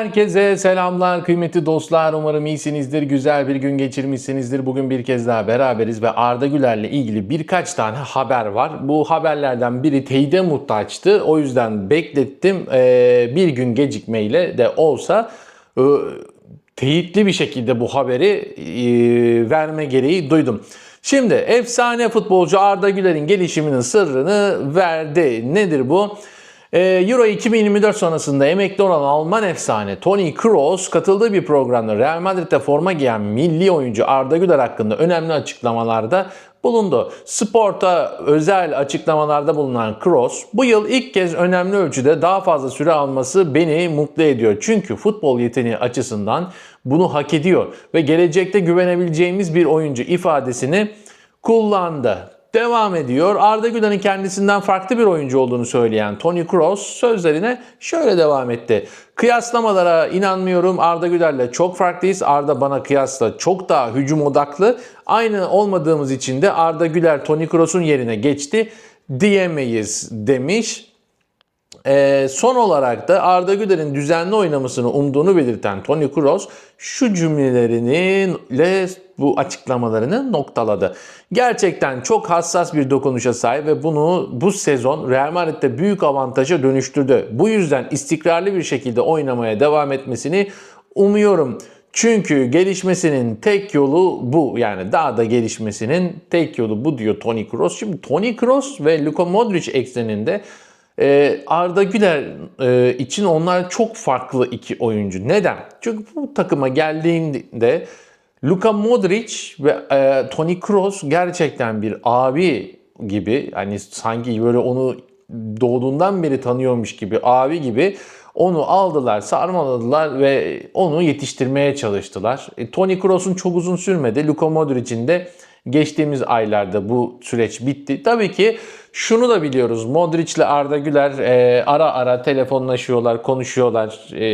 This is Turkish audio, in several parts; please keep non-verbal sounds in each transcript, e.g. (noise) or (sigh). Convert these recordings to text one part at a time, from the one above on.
Herkese selamlar kıymetli dostlar. Umarım iyisinizdir, güzel bir gün geçirmişsinizdir. Bugün bir kez daha beraberiz ve Arda Güler'le ilgili birkaç tane haber var. Bu haberlerden biri teyide muhtaçtı. O yüzden beklettim. Ee, bir gün gecikmeyle de olsa e, teyitli bir şekilde bu haberi e, verme gereği duydum. Şimdi efsane futbolcu Arda Güler'in gelişiminin sırrını verdi. Nedir bu? Ee, Euro 2024 sonrasında emekli olan Alman efsane Toni Kroos katıldığı bir programda Real Madrid'de forma giyen milli oyuncu Arda Güler hakkında önemli açıklamalarda bulundu. Sporta özel açıklamalarda bulunan Kroos, bu yıl ilk kez önemli ölçüde daha fazla süre alması beni mutlu ediyor. Çünkü futbol yeteneği açısından bunu hak ediyor ve gelecekte güvenebileceğimiz bir oyuncu ifadesini kullandı. Devam ediyor. Arda Güler'in kendisinden farklı bir oyuncu olduğunu söyleyen Toni Kroos sözlerine şöyle devam etti. Kıyaslamalara inanmıyorum. Arda Güler'le çok farklıyız. Arda bana kıyasla çok daha hücum odaklı. Aynı olmadığımız için de Arda Güler Toni Kroos'un yerine geçti diyemeyiz demiş. Ee, son olarak da Arda Güler'in düzenli oynamasını umduğunu belirten Toni Kroos şu cümleleriyle bu açıklamalarını noktaladı. Gerçekten çok hassas bir dokunuşa sahip ve bunu bu sezon Real Madrid'de büyük avantaja dönüştürdü. Bu yüzden istikrarlı bir şekilde oynamaya devam etmesini umuyorum. Çünkü gelişmesinin tek yolu bu. Yani daha da gelişmesinin tek yolu bu diyor Toni Kroos. Şimdi Toni Kroos ve Luka Modric ekseninde ee, Arda Güler e, için onlar çok farklı iki oyuncu. Neden? Çünkü bu takıma geldiğinde Luka Modric ve e, Toni Kroos gerçekten bir abi gibi hani sanki böyle onu doğduğundan beri tanıyormuş gibi abi gibi onu aldılar, sarmaladılar ve onu yetiştirmeye çalıştılar. E, Toni Kroos'un çok uzun sürmedi. Luka Modric'in de geçtiğimiz aylarda bu süreç bitti. Tabii ki şunu da biliyoruz. Modric ile Arda Güler e, ara ara telefonlaşıyorlar, konuşuyorlar. E,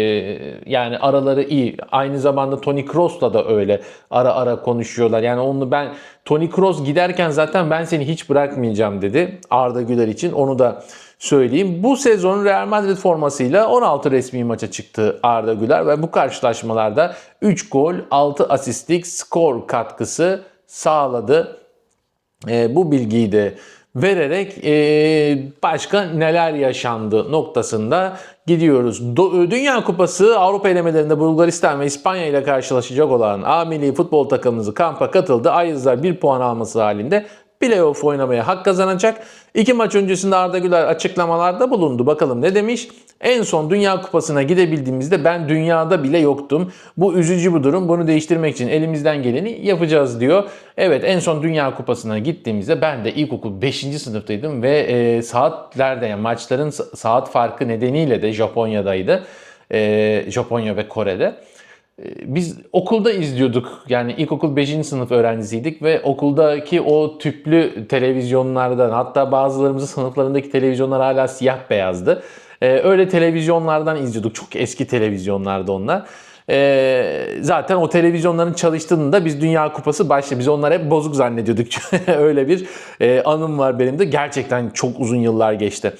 yani araları iyi. Aynı zamanda Toni Kroos'la da öyle. Ara ara konuşuyorlar. Yani onu ben Toni Kroos giderken zaten ben seni hiç bırakmayacağım dedi Arda Güler için. Onu da söyleyeyim. Bu sezon Real Madrid formasıyla 16 resmi maça çıktı Arda Güler ve bu karşılaşmalarda 3 gol, 6 asistlik skor katkısı sağladı. E, bu bilgiyi de vererek e, başka neler yaşandı noktasında gidiyoruz. Do- Dünya Kupası Avrupa elemelerinde Bulgaristan ve İspanya ile karşılaşacak olan A milli futbol takımımızı kampa katıldı. Ayrıca bir puan alması halinde playoff oynamaya hak kazanacak. İki maç öncesinde Arda Güler açıklamalarda bulundu. Bakalım ne demiş? En son Dünya Kupası'na gidebildiğimizde ben dünyada bile yoktum. Bu üzücü bir durum. Bunu değiştirmek için elimizden geleni yapacağız diyor. Evet en son Dünya Kupası'na gittiğimizde ben de ilkokul 5. sınıftaydım ve e, saatlerde yani maçların saat farkı nedeniyle de Japonya'daydı. E, Japonya ve Kore'de. Biz okulda izliyorduk. Yani ilkokul 5. sınıf öğrencisiydik ve okuldaki o tüplü televizyonlardan hatta bazılarımızın sınıflarındaki televizyonlar hala siyah beyazdı. Ee, öyle televizyonlardan izliyorduk. Çok eski televizyonlardı onlar. Ee, zaten o televizyonların çalıştığında biz Dünya Kupası başladı. Biz onları hep bozuk zannediyorduk. (laughs) öyle bir e, anım var benim de. Gerçekten çok uzun yıllar geçti.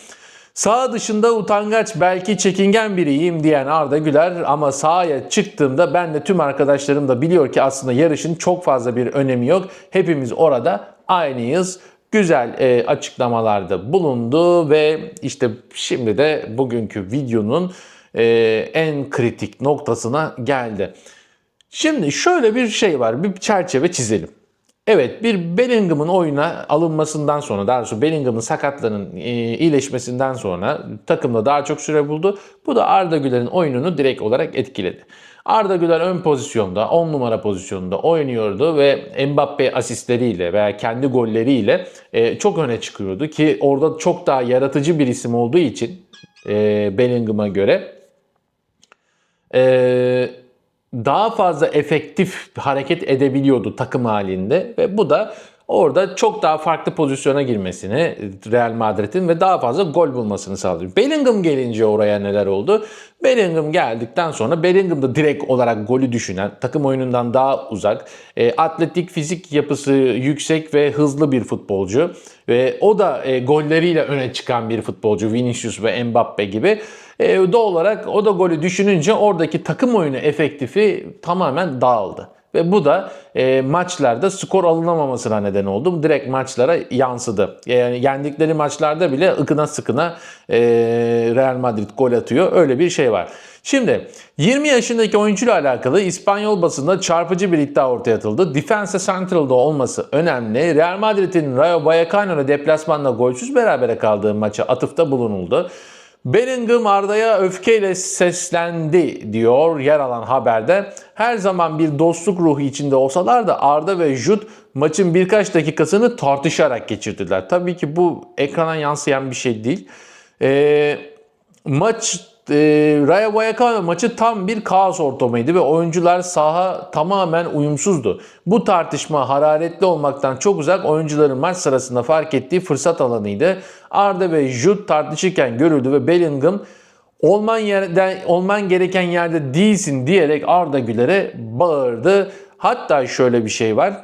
Sağ dışında utangaç belki çekingen biriyim diyen Arda Güler ama sahaya çıktığımda ben de tüm arkadaşlarım da biliyor ki aslında yarışın çok fazla bir önemi yok. Hepimiz orada aynıyız. Güzel e, açıklamalarda bulundu ve işte şimdi de bugünkü videonun e, en kritik noktasına geldi. Şimdi şöyle bir şey var. Bir çerçeve çizelim. Evet bir Bellingham'ın oyuna alınmasından sonra daha doğrusu Bellingham'ın sakatlığının e, iyileşmesinden sonra takımda daha çok süre buldu. Bu da Arda Güler'in oyununu direkt olarak etkiledi. Arda Güler ön pozisyonda 10 numara pozisyonunda oynuyordu ve Mbappe asistleriyle veya kendi golleriyle e, çok öne çıkıyordu ki orada çok daha yaratıcı bir isim olduğu için e, Bellingham'a göre eee daha fazla efektif hareket edebiliyordu takım halinde ve bu da orada çok daha farklı pozisyona girmesini Real Madrid'in ve daha fazla gol bulmasını sağlıyor. Bellingham gelince oraya neler oldu? Bellingham geldikten sonra Bellingham da direkt olarak golü düşünen, takım oyunundan daha uzak, e, atletik fizik yapısı yüksek ve hızlı bir futbolcu ve o da e, golleriyle öne çıkan bir futbolcu Vinicius ve Mbappe gibi. E, doğal olarak o da golü düşününce oradaki takım oyunu efektifi tamamen dağıldı. Ve bu da e, maçlarda skor alınamamasına neden oldu. Direkt maçlara yansıdı. Yani yendikleri maçlarda bile ıkına sıkına e, Real Madrid gol atıyor. Öyle bir şey var. Şimdi 20 yaşındaki oyuncuyla alakalı İspanyol basında çarpıcı bir iddia ortaya atıldı. Defense Central'da olması önemli. Real Madrid'in Rayo Vallecano'yla deplasmanda golsüz berabere kaldığı maça atıfta bulunuldu. Bellingham Arda'ya öfkeyle seslendi diyor yer alan haberde. Her zaman bir dostluk ruhu içinde olsalar da Arda ve Jude maçın birkaç dakikasını tartışarak geçirdiler. Tabii ki bu ekrana yansıyan bir şey değil. Ee, maç e, Rayo Vallecano maçı tam bir kaos ortamıydı ve oyuncular saha tamamen uyumsuzdu. Bu tartışma hararetli olmaktan çok uzak oyuncuların maç sırasında fark ettiği fırsat alanıydı. Arda ve Jude tartışırken görüldü ve Bellingham olman yerde olman gereken yerde değilsin diyerek Arda Güler'e bağırdı. Hatta şöyle bir şey var.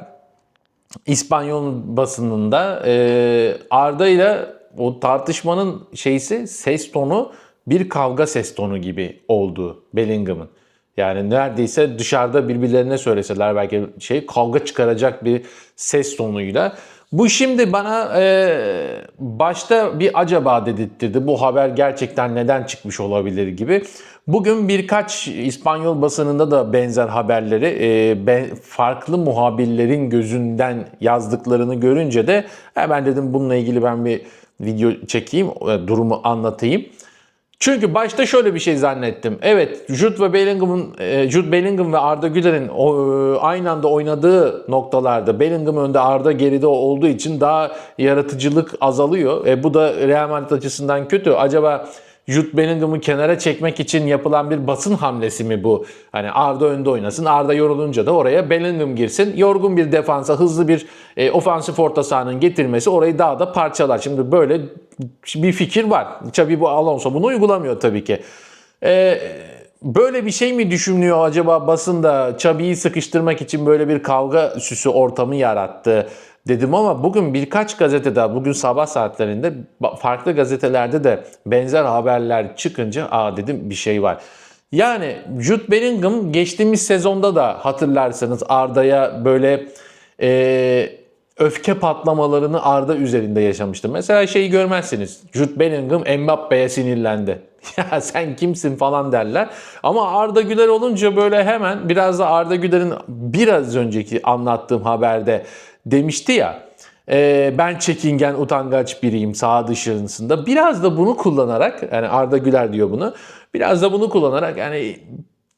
İspanyol basınında e, Arda ile o tartışmanın şeysi ses tonu bir kavga ses tonu gibi oldu Bellingham'ın. Yani neredeyse dışarıda birbirlerine söyleseler belki şey kavga çıkaracak bir ses tonuyla. Bu şimdi bana e, başta bir acaba dedirtti. Bu haber gerçekten neden çıkmış olabilir gibi. Bugün birkaç İspanyol basınında da benzer haberleri e, ben, farklı muhabirlerin gözünden yazdıklarını görünce de hemen dedim bununla ilgili ben bir video çekeyim, e, durumu anlatayım. Çünkü başta şöyle bir şey zannettim. Evet, Jude ve Bellingham'ın e, Jude Bellingham ve Arda Güler'in e, aynı anda oynadığı noktalarda Bellingham önde Arda geride olduğu için daha yaratıcılık azalıyor. E, bu da Real Madrid açısından kötü. Acaba Jude Bellingham'ı kenara çekmek için yapılan bir basın hamlesi mi bu? Hani Arda önde oynasın. Arda yorulunca da oraya Bellingham girsin. Yorgun bir defansa hızlı bir e, ofansif orta sahanın getirmesi orayı daha da parçalar. Şimdi böyle bir fikir var. Tabii bu Alonso bunu uygulamıyor tabii ki. E, böyle bir şey mi düşünüyor acaba basında Xabi'yi sıkıştırmak için böyle bir kavga süsü ortamı yarattı dedim ama bugün birkaç gazetede bugün sabah saatlerinde farklı gazetelerde de benzer haberler çıkınca aa dedim bir şey var. Yani Jude Bellingham geçtiğimiz sezonda da hatırlarsanız Arda'ya böyle e, öfke patlamalarını Arda üzerinde yaşamıştı. Mesela şeyi görmezsiniz. Jude Bellingham Mbappe'ye sinirlendi. (laughs) ya sen kimsin falan derler. Ama Arda Güler olunca böyle hemen biraz da Arda Güler'in biraz önceki anlattığım haberde demişti ya e, ben çekingen utangaç biriyim saha dışarısında. Biraz da bunu kullanarak yani Arda Güler diyor bunu. Biraz da bunu kullanarak yani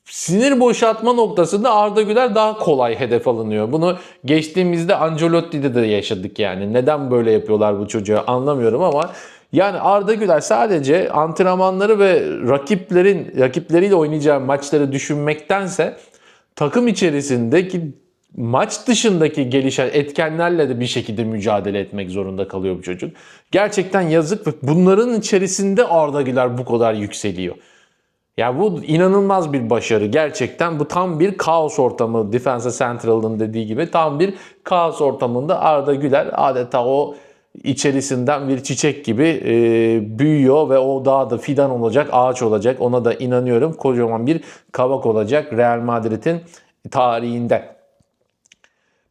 sinir boşaltma noktasında Arda Güler daha kolay hedef alınıyor. Bunu geçtiğimizde Ancelotti'de de yaşadık yani. Neden böyle yapıyorlar bu çocuğa anlamıyorum ama yani Arda Güler sadece antrenmanları ve rakiplerin rakipleriyle oynayacağı maçları düşünmektense takım içerisindeki maç dışındaki gelişen etkenlerle de bir şekilde mücadele etmek zorunda kalıyor bu çocuk. Gerçekten yazık ve bunların içerisinde Arda Güler bu kadar yükseliyor. Ya bu inanılmaz bir başarı. Gerçekten bu tam bir kaos ortamı. Defense Central'ın dediği gibi tam bir kaos ortamında Arda Güler adeta o içerisinden bir çiçek gibi e, büyüyor ve o daha da fidan olacak, ağaç olacak. Ona da inanıyorum. Kocaman bir kavak olacak Real Madrid'in tarihinde.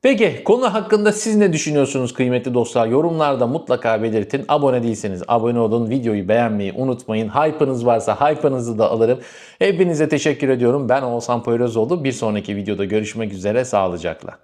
Peki konu hakkında siz ne düşünüyorsunuz kıymetli dostlar? Yorumlarda mutlaka belirtin. Abone değilseniz abone olun. Videoyu beğenmeyi unutmayın. Hype'ınız varsa hype'ınızı da alırım. Hepinize teşekkür ediyorum. Ben Oğuzhan Poyrazoğlu. Bir sonraki videoda görüşmek üzere. Sağlıcakla.